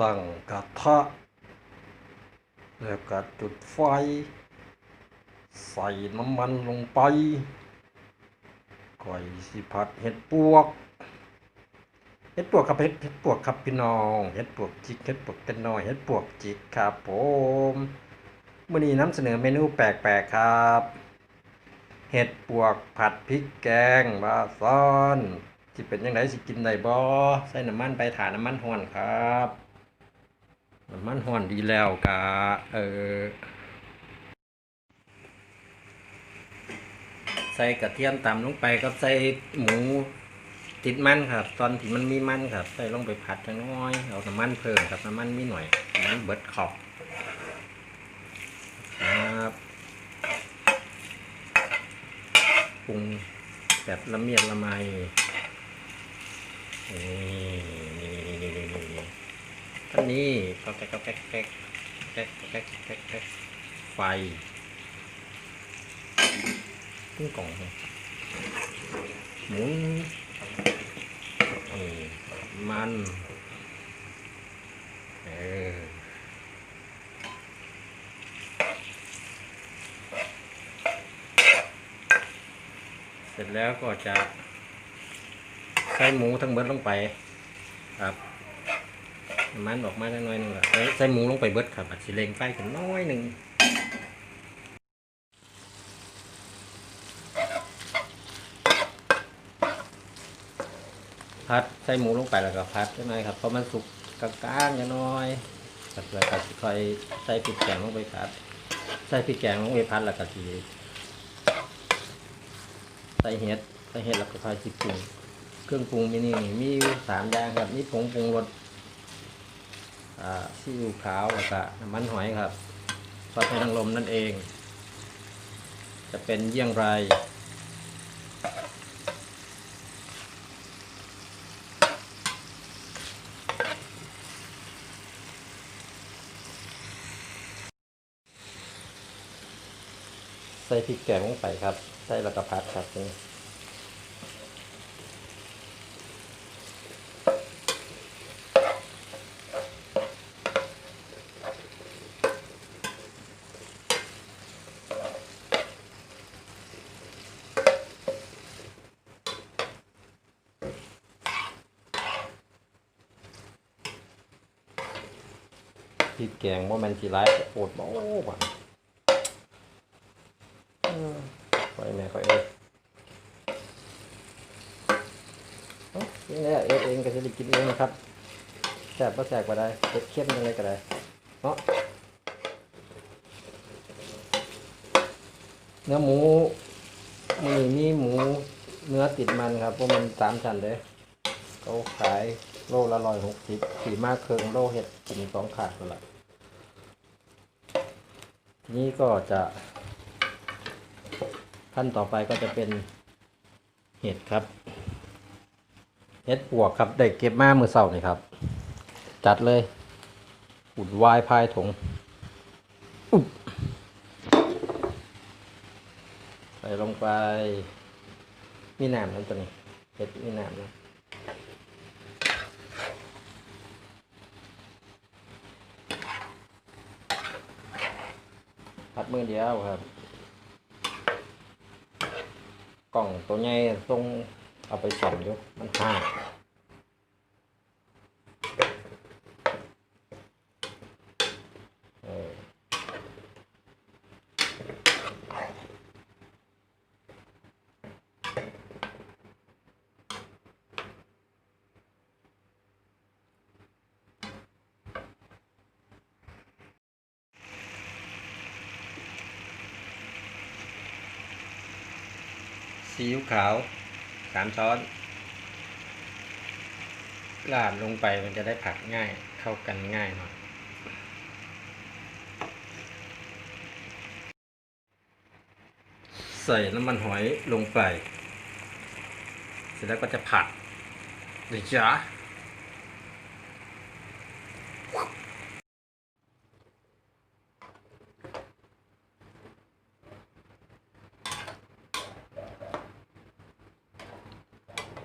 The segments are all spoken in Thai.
ตั้งกระทะแล้วก็จุดไฟ ใส่น้ำมันลงไปก่อยสิผัดเห็ดปวก เห็ดปวกครับเห็ดเห็ดปวกครับพี่น้อง เห็ดปวกจิกเห็ดปวกเป็นน้อยเห็ดปวกจิกครับผมมื่อนี้นำเสนอเมนูแปลกๆครับ เห็ดปวกผัดพริกแกงบาซ่อนสิเป็นยังไงสิกินได้บ่ใส่น้ำมันไปถ่านน้ำมันห้อนครับ น้ำมันห้อนดีแล้วกะเออใส่กระเทียมตำลงไปกับใส่หมูติดมันครับ ตอนที่มันมีมันครับ ใส่ลงไปผัดจังน้อยเอาน้ำมันเพิ่มครับน้ำมันมีหน่อยน้ำมันเบิดขอบครับปรุงแบบละเมียดละไมนี่ ท่านนี้ก็แก๊กก็แก๊กแก๊กแก๊กแก๊กแก๊กแก๊กไฟขึ้นกล่องหมุนมันเออเสร็จแล้วก็จะใส่หมูทั้งเบิดลงไปครับ มันออกมาได้น้อยหนึงครับใส่ใส่หมูลงไปเบิดครับอาจสิเล็งไฟขึ้นน้อยหนึ่งพัดใส่หมูลงไปแล้วก็พัดได้ไหมครับเพราะมันสุกกลางๆอย่างน้อยครับแล้วก็ค่อยใส่พริกแกงลงไปพัด ใส่พริกแกงลงไปพัดแล้วก็ทีใส่เห็ดใส่เห็ดแล้วก็ค่อยสิปรุงเครื่องปรุงมีนี่มีสามอย่างครับมีผงปรุงรส ซีอิ๊วขาวแล้วก็น้ำมันหอยครับซอสไทยนางรมนั่นเอง จะเป็นเยี่ยงไรใส่พริกแกงลงไปครับ ใส่แล้วก็พัดครับนี่ พริกแกงว่ามันสีร้ายโอดบ่บ่ะเออค่อยแม่ค่อยเอ้ยเอ้านี่แหละเอ็ดเองก็จะได้กินเองนะครับแซ่บก็แซ่บก็ได้เผ็ดเข้มยังไงก็ได้เนาะเนื้อหมูมีมีหมูเนื้อติดมันครับเพราะมันสามชั้นเลยเขาขาย โลละร้อยหกสิบสีมากเคืองโลเห็ดกินสองขาดนั่นแหละนี้ก็จะขั้นต่อไปก็จะเป็นเห็ดครับ เห็ดปวกครับได้เก็บมามือเสาร์นี่ครับ จัดเลยอุดวายพายถงใส่ลงไป มีน้ำนั่นตัวนี้เห็ดมีน้ำนะ มือเดียวครับ กล่องตัวใหญ่ตรงเอาไปส่องอยู่มันห่า ซีอิ๊วขาวสามช้อนลาดลงไปมันจะได้ผัดง่ายเข้ากันง่ายหน่อยใส่น้ำมันหอยลงไป เสร็จแล้วก็จะผัดเดี๋ยวจ้า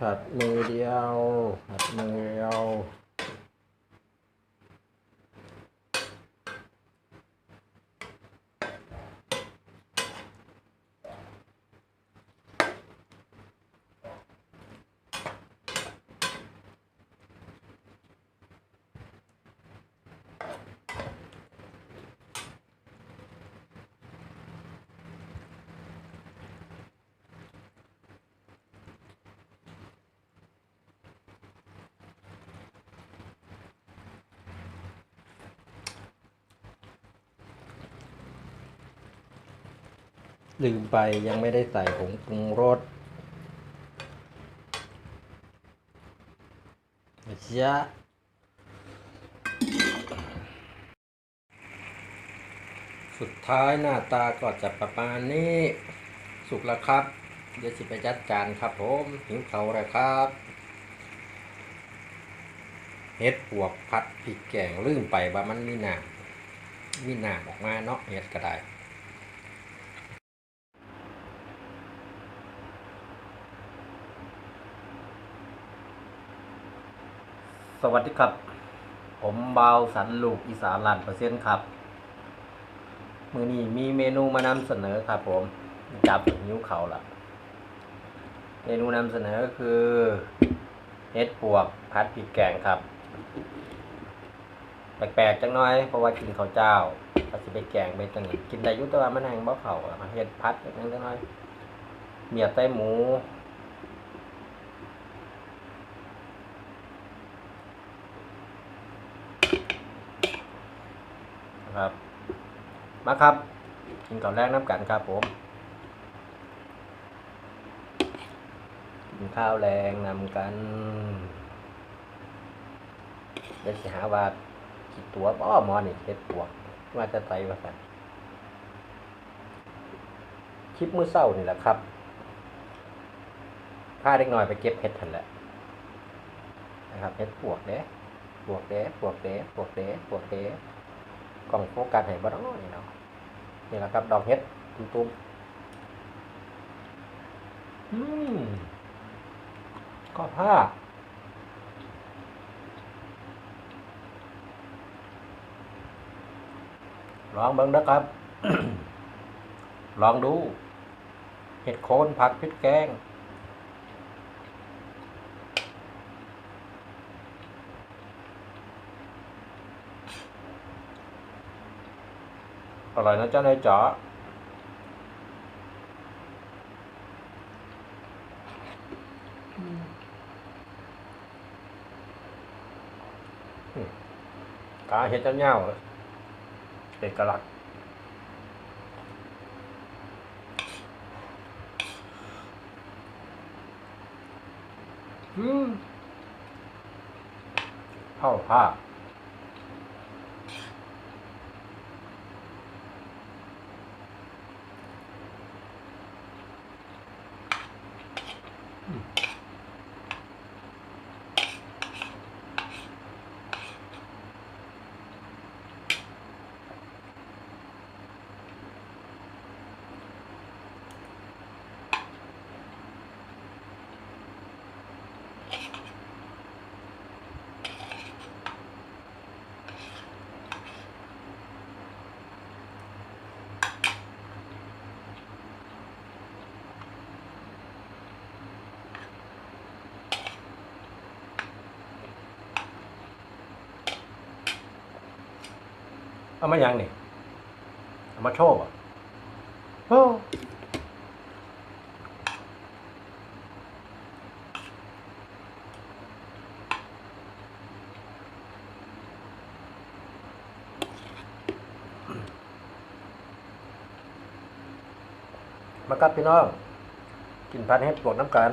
ผัดมือเดียวผัดมือเดียว ลืมไปยังไม่ได้ใส่ผงปรุงรสยะสุดท้ายหน้าตาก็จะประมาณนี้ สุกแล้วครับ เดี๋ยวสิไปจัดจานครับผมหิวเขาแล้วครับเห็ดปวกผัดพริกแกงลืมไปว่ามันมีหนามมีหนาออกมาเนาะเห็ดก็ได้ วัสดีครับ ผมเบาสันลูกอีสานล้านเปอร์เซ็นต์ครับ มือนี้มีเมนูมานำเสนอครับ ผมจับหิ้วเขาละเมนูนำเสนอก็คือเห็ดปวกผัดพริกแกงครับ แปลกๆจังน้อยเพราะว่ากินข้าวเจ้าก็สิไปแกงไปจังกินได้ยุติว่ามันแห้งบ่เข่าเห็ดพัดจังจังน้อยเมียไต้หมู ครับ มาครับ กินก่อนแรกน้ำกันครับผมกินข้าวแรงนำกันเดี๋ยวสิหาว่าคิดตัวบ่หมอนี่เฮ็ดปวกว่าจะไตว่าสันคลิปมือเช้านี่แหละครับพาเด็กน้อยไปเก็บเห็ดทันแหละนะครับเห็ดปวกเด้ปวกเด้ปวกเด้ปวกเด้ปวกเด้ กล่องโฟกัสให้บ่ต้องนี่เนาะนี่แหละครับ ดอกเห็ดตุ้มๆอืมก็ผ้าลองเบิ่งนะครับ ลองดู เห็ดโคนผักพริกแกง อร่อยนะเจ้านายจ๋าอืมกาเห็ดเจ้าเน่าเอกลักษณ์อืมเข้าผ้า เอามายังนี่เอามาโชว์อะโอ้มากับพี่น้อง กินพันเฮ็ดปวกน้ำกัน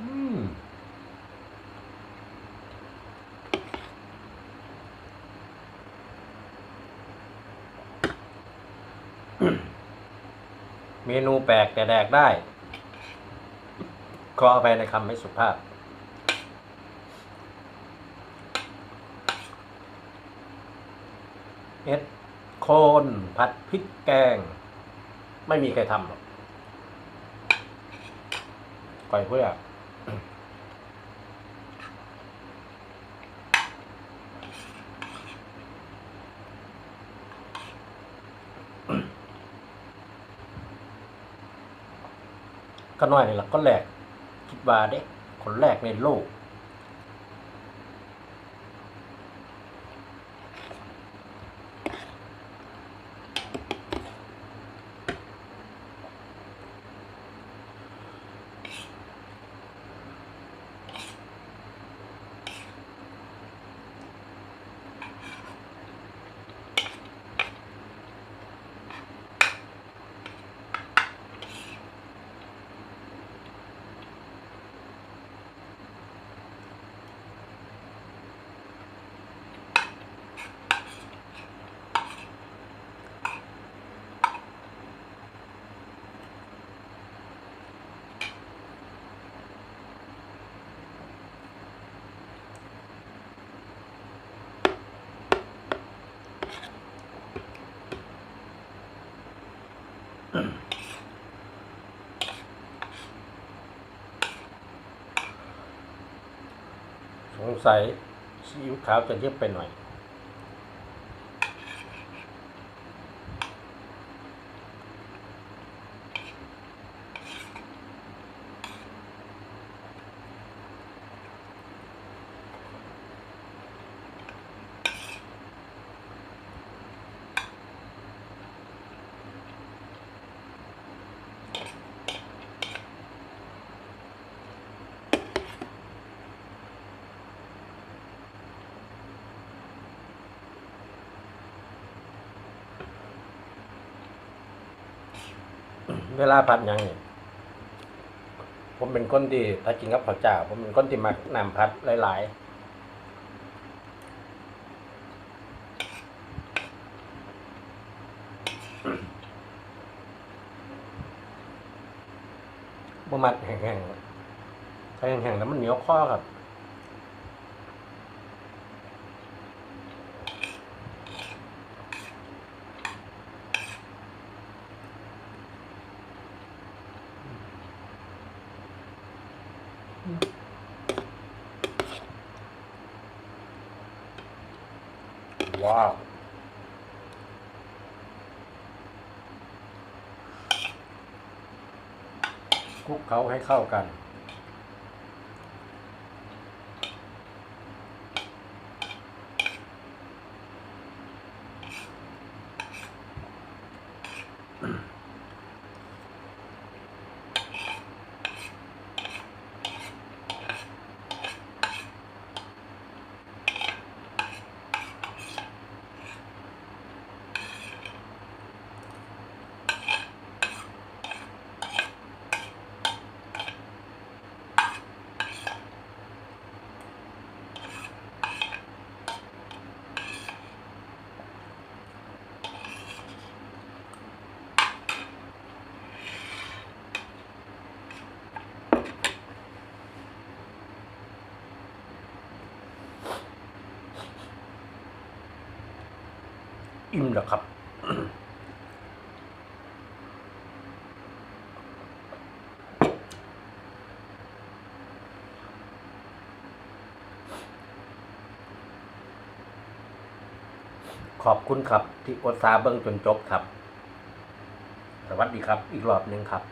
อืม เมนูแปลกแต่แดกได้ ขอเอาไปในคำไม่สุภาพ เอ็ดโคนผัดพริกแกง ไม่มีใครทำหรอกก่อยเพื่อ ก็น้อยนี่แหละก็แหลกคิดว่าเด้คนแรกในโลก ใสัยซีอิ๊วขาวจะเยอะไปหน่อย เวลาผัดยังนี่ผมเป็นคนที่ถ้ากินกับข้าวเจ้า ผมเป็นคนที่มักน้ำผัดหลายๆบ่มักแห้งๆถ้าแห้งๆแล้วมันเหนียวคอครับ ว้าวค ลุกเขาให้เข้ากัน อิ่มแล้วครับ ขอบคุณครับ ที่อดซาเบิ้งจนจบครับ สวัสดีครับ อีกรอบหนึ่งครับ